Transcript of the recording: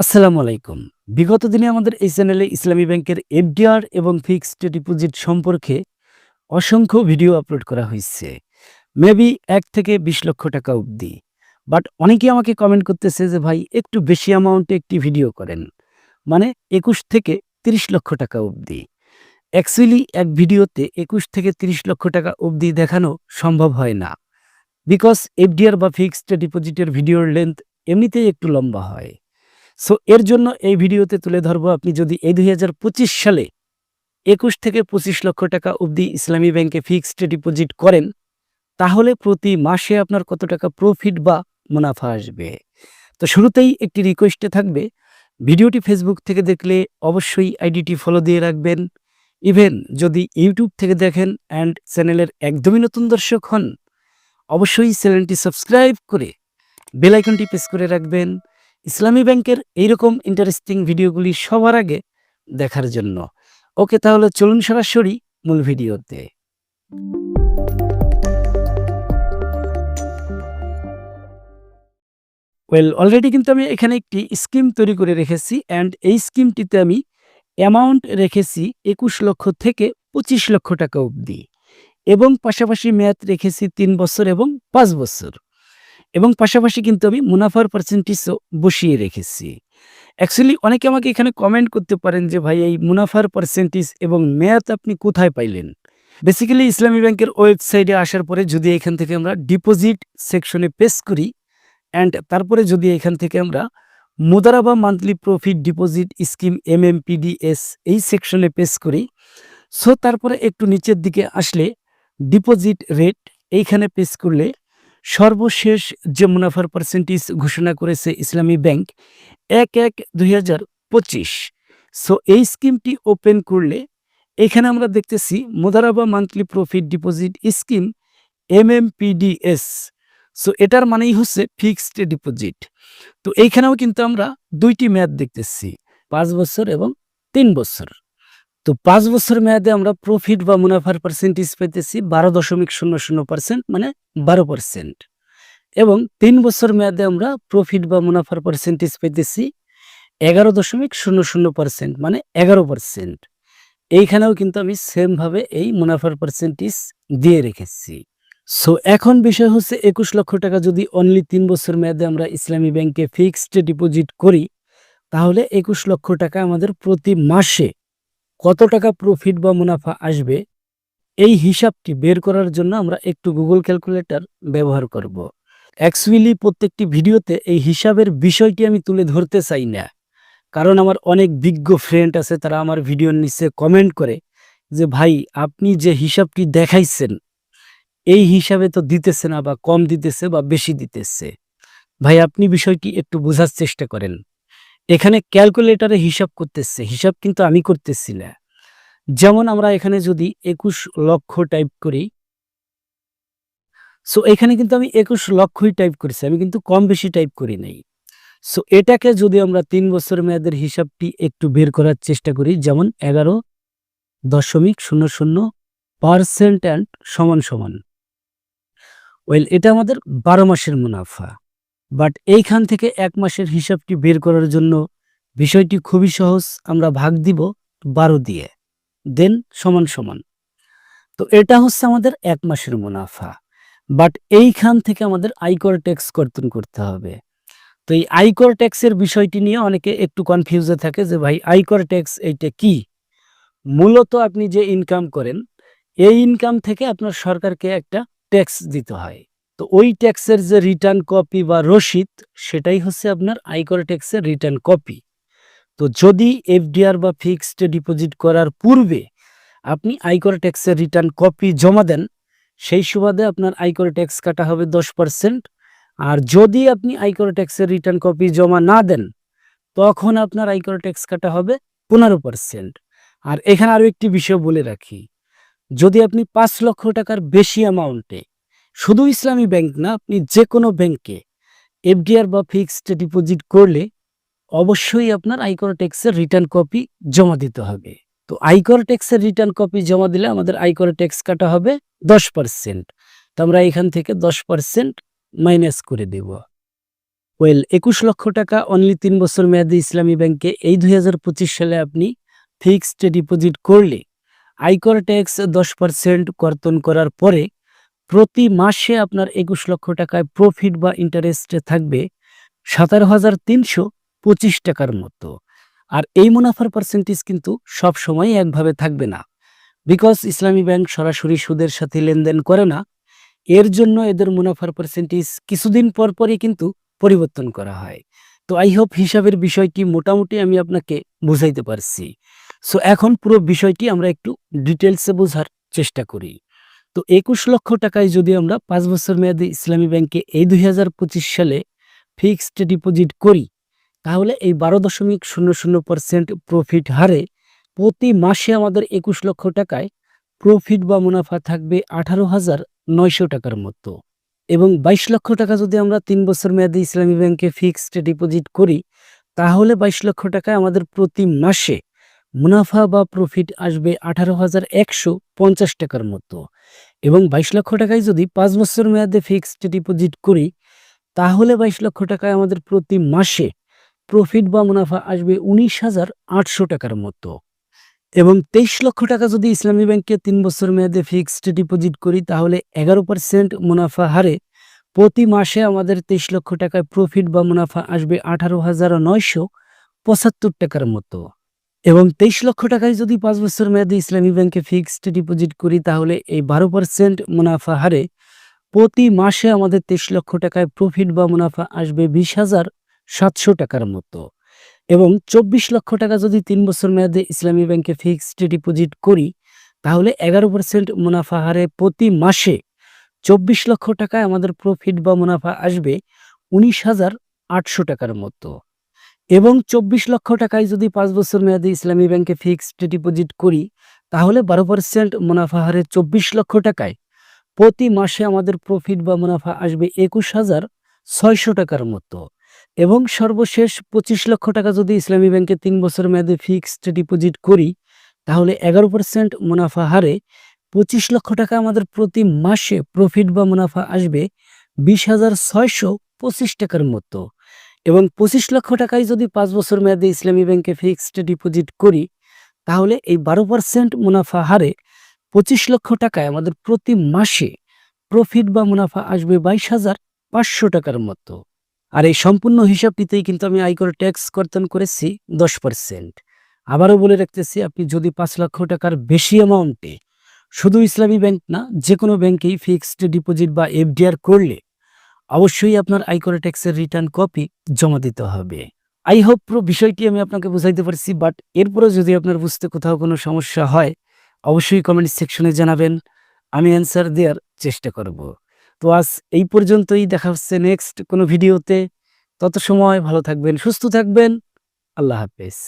আসসালামু আলাইকুম। বিগত দিনে আমাদের এই চ্যানেলে ইসলামী ব্যাংকের এফডিআর এবং ফিক্সড ডিপোজিট সম্পর্কে অসংখ্য ভিডিও আপলোড করা হয়েছে। মেবি এক থেকে বিশ লক্ষ টাকা অবধি। বাট অনেকে আমাকে কমেন্ট করতেছে যে, ভাই, একটু বেশি অ্যামাউন্টে একটি ভিডিও করেন। মানে একুশ থেকে তিরিশ লক্ষ টাকা অবধি। অ্যাকচুয়ালি এক ভিডিওতে একুশ থেকে তিরিশ লক্ষ টাকা অবধি দেখানো সম্ভব হয় না। বিকজ এফডিআর বা ফিক্সড ডিপোজিটের ভিডিওর লেন্থ এমনিতেই একটু লম্বা হয়। সো এর জন্য এই ভিডিওতে তুলে ধরবো আপনি যদি এই দুই হাজার পঁচিশ সালে একুশ থেকে পঁচিশ লক্ষ টাকা অবধি ইসলামী ব্যাংকে ফিক্সড ডিপোজিট করেন, তাহলে প্রতি মাসে আপনার কত টাকা প্রফিট বা মুনাফা আসবে? তো শুরুতেই একটি রিকোয়েস্টে থাকবে, ভিডিওটি ফেসবুক থেকে দেখলে অবশ্যই আইডিটি ফলো দিয়ে রাখবেন। ইভেন যদি ইউটিউব থেকে দেখেন অ্যান্ড চ্যানেলের একদমই নতুন দর্শক হন, অবশ্যই চ্যানেলটি সাবস্ক্রাইব করে বেল আইকনটি প্রেস করে রাখবেন। ইসলামী ব্যাংকের এইরকম ইন্টারেস্টিং ভিডিওগুলি সবার আগে দেখার জন্য। ওকে তাহলে চলুন সরাসরি মূল ভিডিওতে। ওয়েল অলরেডি কিন্তু আমি এখানে একটি স্কিম তৈরি করে রেখেছি অ্যান্ড এই স্কিমটিতে আমি অ্যামাউন্ট রেখেছি একুশ লক্ষ থেকে পঁচিশ লক্ষ টাকা অবধি এবং পাশাপাশি মেয়াদ রেখেছি তিন বছর এবং পাঁচ বছর। এবং পাশাপাশি কিন্তু আমি মুনাফার পার্সেন্টেজও বসিয়ে রেখেছি। অ্যাকচুয়ালি অনেকে আমাকে এখানে কমেন্ট করতে পারেন যে, ভাই, এই মুনাফার পার্সেন্টেজ এবং মেয়াদ আপনি কোথায় পাইলেন? বেসিক্যালি ইসলামী ব্যাংকের ওয়েবসাইটে আসার পরে যদি এখান থেকে আমরা ডিপোজিট সেকশনে পেস করি অ্যান্ড তারপরে যদি এখান থেকে আমরা মুদারা বা monthly profit deposit scheme M M PDS এই সেকশনে পেস করি সো তারপরে একটু নিচের দিকে আসলে ডিপোজিট রেট এইখানে পেস করলে সর্বশেষ যে মুনাফার পার্সেন্টেজ ঘোষণা করেছে ইসলামী ব্যাংক, এক এক দুই সো এই স্কিমটি ওপেন করলে এখানে আমরা দেখতেছি মোদারাবা monthly profit deposit scheme M M PDS so এটার মানেই হচ্ছে ফিক্সড ডিপোজিট তো, এইখানেও কিন্তু আমরা দুইটি মেয়াদ দেখতেছি, পাঁচ বছর এবং তিন বছর। তো পাঁচ বছর মেয়াদে আমরা প্রফিট বা মুনাফার পার্সেন্টেজ পেতেছি বারো দশমিক শূন্য শূন্য পার্সেন্ট মানে বারো পার্সেন্ট এবং তিন বছর মেয়াদে আমরা প্রফিট বা মুনাফার পার্সেন্টেজ পেতেছি এগারো দশমিক শূন্য শূন্য পার্সেন্ট মানে এগারো পার্সেন্ট এইখানেও কিন্তু আমি সেমভাবে এই মুনাফার পার্সেন্টেজ দিয়ে রেখেছি। সো এখন বিষয় হচ্ছে একুশ লক্ষ টাকা যদি অনলি তিন বছর মেয়াদে আমরা ইসলামী ব্যাংকে ফিক্সড ডিপোজিট করি, তাহলে একুশ লক্ষ টাকা আমাদের প্রতি মাসে কত টাকা প্রফিট বা মুনাফা আসবে, এই হিসাবটি বের করার জন্য আমরা একটু গুগল ক্যালকুলেটর ব্যবহার করব। অ্যাকচুয়ালি প্রত্যেকটি ভিডিওতে এই হিসাবের বিষয়টি আমি তুলে ধরতে চাই না। কারণ আমার অনেক বিজ্ঞ ফ্রেন্ড আছে, তারা আমার ভিডিওর নিচে কমেন্ট করে যে, ভাই, আপনি যে হিসাবটি দেখাইছেন, এই হিসাবে তো দিতেছে না বা কম দিতেছে বা বেশি দিতেছে। ভাই, আপনি বিষয়টি একটু বোঝার চেষ্টা করেন। এখানে ক্যালকুলেটরে হিসাব করতেছে, হিসাব কিন্তু আমি করতেছি না। যেমন আমরা এখানে যদি একুশ লক্ষ টাইপ করি সো এখানে কিন্তু আমি একুশ লক্ষই টাইপ করেছি, আমি কিন্তু কম বেশি টাইপ করি নাই। সো এটাকে যদি আমরা তিন বছর মেয়াদের হিসাবটি একটু বের করার চেষ্টা করি, যেমন এগারো দশমিক শূন্য শূন্য পার্সেন্ট অ্যান্ড সমান সমান। ওয়েল এটা আমাদের বারো মাসের মুনাফা। বাট এইখান থেকে এক মাসের হিসাবটি বের করার জন্য বিষয়টি খুবই সহজ, আমরা ভাগ দিব বারো দিয়ে দেন সমান সমান। তো এটা হচ্ছে আমাদের এক মাসের মুনাফা। বাট এইখান থেকে আমাদের আয়কর ট্যাক্স কর্তন করতে হবে। তো এই আয়কর ট্যাক্সের বিষয়টি নিয়ে অনেকে একটু কনফিউজে থাকে যে ভাই, আয়কর ট্যাক্স এইটা কি? মূলত আপনি যে ইনকাম করেন, এই ইনকাম থেকে আপনার সরকারকে একটা ট্যাক্স দিতে হয়। তো ওই ট্যাক্সের যে রিটার্ন কপি বা রসিদ, সেটাই হচ্ছে আপনার আয়কর ট্যাক্সের রিটার্ন কপি তো যদি এফডিআর বা ফিক্সড ডিপোজিট করার পূর্বে আপনি আয়কর ট্যাক্সের রিটার্ন কপি জমা দেন, সেই সুবাদে আপনার আয়কর ট্যাক্স কাটা হবে দশ পার্সেন্ট আর যদি আপনি আয়কর ট্যাক্সের রিটার্ন কপি জমা না দেন, তখন আপনার আয়কর ট্যাক্স কাটা হবে পনেরো পার্সেন্ট আর এখানে আরও একটি বিষয় বলে রাখি। যদি আপনি পাঁচ লক্ষ টাকার বেশি অ্যামাউন্টে শুধু ইসলামী ব্যাংক না, আপনি যে কোনো ব্যাংকে এফডিআর বা ফিক্সড ডিপোজিট করলে অবশ্যই আপনার আয়কর ট্যাক্সের রিটার্ন কপি জমা দিতে হবে। তো আয়কর ট্যাক্সের রিটার্ন কপি জমা দিলে আমাদের আয়কর ট্যাক্স কাটা হবে দশ পার্সেন্ট। তো আমরা এখান থেকে দশ পার্সেন্ট মাইনাস করে দেব। ওয়েল, একুশ লক্ষ টাকা অনলি তিন বছর মেয়াদি ইসলামী ব্যাংকে এই দুই হাজার পঁচিশ সালে আপনি ফিক্সড ডিপোজিট করলে আয়কর ট্যাক্স দশ পার্সেন্ট কর্তন করার পরে প্রতি মাসে আপনার একুশ লক্ষ টাকায় প্রফিট বা ইন্টারেস্টে থাকবে সতেরো হাজার তিনশো পঁচিশ টাকার মতো। আর এই মুনাফার পার্সেন্টেজ কিন্তু সব সময় একভাবে থাকবে না। বিকজ ইসলামী ব্যাংক সরাসরি সুদের সাথে লেনদেন করে না, এর জন্য এদের মুনাফার পার্সেন্টেজ কিছুদিন পর পরই কিন্তু পরিবর্তন করা হয়। তো আই হোপ হিসাবের বিষয়টি মোটামুটি আমি আপনাকে বুঝাইতে পারছি। সো এখন পুরো বিষয়টি আমরা একটু ডিটেলসে বোঝার চেষ্টা করি। তো একুশ লক্ষ টাকায় যদি আমরা পাঁচ বছর মেয়াদী ইসলামী ব্যাংকে এই দুই হাজার পঁচিশ সালে ফিক্সড ডিপোজিট করি, তাহলে এই বারো দশমিক শূন্য শূন্য পার্সেন্ট প্রফিট হারে প্রতি মাসে আমাদের একুশ লক্ষ টাকায় প্রফিট বা মুনাফা থাকবে আঠারো হাজার নয়শো টাকার মতো। এবং বাইশ লক্ষ টাকা যদি আমরা তিন বছর মেয়াদী ইসলামী ব্যাংকে ফিক্সড ডিপোজিট করি, তাহলে বাইশ লক্ষ টাকায় আমাদের প্রতি মাসে মুনাফা বা প্রফিট আসবে আঠারো হাজার একশো পঞ্চাশ টাকার মতো। এবং বাইশ লক্ষ টাকায় যদি পাঁচ বছর মেয়াদে ফিক্সড ডিপোজিট করি, তাহলে বাইশ লক্ষ টাকায় আমাদের প্রতি মাসে প্রফিট বা মুনাফা আসবে উনিশ হাজার আটশো টাকার মতো। এবং তেইশ লক্ষ টাকা যদি ইসলামী ব্যাংকে তিন বছর মেয়াদে ফিক্সড ডিপোজিট করি, তাহলে এগারো পার্সেন্ট মুনাফা হারে প্রতি মাসে আমাদের তেইশ লক্ষ টাকায় প্রফিট বা মুনাফা আসবে আঠারো হাজার নয়শো পঁচাত্তর টাকার মতো। এবং তেইশ লক্ষ টাকায় যদি পাঁচ বছর মেয়াদে ইসলামী ব্যাংকে ফিক্সড ডিপোজিট করি, তাহলে এই বারো পার্সেন্ট মুনাফা হারে প্রতি মাসে আমাদের তেইশ লক্ষ টাকায় প্রফিট বা মুনাফা আসবে বিশ হাজার সাতশো টাকার মতো। এবং চব্বিশ লক্ষ টাকা যদি তিন বছর মেয়াদে ইসলামী ব্যাংকে ফিক্সড ডিপোজিট করি, তাহলে এগারো পার্সেন্ট মুনাফা হারে প্রতি মাসে চব্বিশ লক্ষ টাকায় আমাদের প্রফিট বা মুনাফা আসবে উনিশ হাজার আটশো টাকার মতো। এবং চব্বিশ লক্ষ টাকায় যদি পাঁচ বছর মেয়াদে ইসলামী ব্যাংকে ফিক্সড ডিপোজিট করি, তাহলে বারো পার্সেন্ট মুনাফা হারে চব্বিশ লক্ষ টাকায়। প্রতি মাসে আমাদের প্রফিট বা মুনাফা আসবে একুশ হাজার ছয়শো টাকার মতো। এবং সর্বশেষ পঁচিশ লক্ষ টাকা যদি ইসলামী ব্যাংকে তিন বছর মেয়াদে ফিক্সড ডিপোজিট করি, তাহলে এগারো পার্সেন্ট মুনাফা হারে পঁচিশ লক্ষ টাকা আমাদের প্রতি মাসে প্রফিট বা মুনাফা আসবে বিশ হাজার ছয়শো পঁচিশ টাকার মতো। এবং পঁচিশ লক্ষ টাকায় যদি পাঁচ বছর মেয়াদে ইসলামী ব্যাংকে ফিক্সড ডিপোজিট করি, তাহলে এই বারো পার্সেন্ট মুনাফা হারে পঁচিশ লক্ষ টাকায় আমাদের প্রতি মাসে প্রফিট বা মুনাফা আসবে বাইশ হাজার পাঁচশো টাকার মতো। আর এই সম্পূর্ণ হিসাবটিতেই কিন্তু আমি আয়কর ট্যাক্স কর্তন করেছি দশ পার্সেন্ট। আবারও বলে রাখতেছি, আপনি যদি পাঁচ লক্ষ টাকার বেশি অ্যামাউন্টে শুধু ইসলামী ব্যাংক না যে কোনো ব্যাংকেই ফিক্সড ডিপোজিট বা এফডিআর করলে অবশ্যই আপনার আয়কর ট্যাক্সের রিটার্ন কপি জমা দিতে হবে। আই হোপ পুরো বিষয়টি আমি আপনাকে বুঝাইতে পারছি বাট এরপরেও যদি আপনার বুঝতে কোথাও কোনো সমস্যা হয়, অবশ্যই কমেন্ট সেকশনে জানাবেন, আমি অ্যান্সার দেওয়ার চেষ্টা করব। তো আজ এই পর্যন্তই, দেখা হচ্ছে নেক্সট কোনো ভিডিওতে তত সময় ভালো থাকবেন, সুস্থ থাকবেন, আল্লাহ হাফেজ।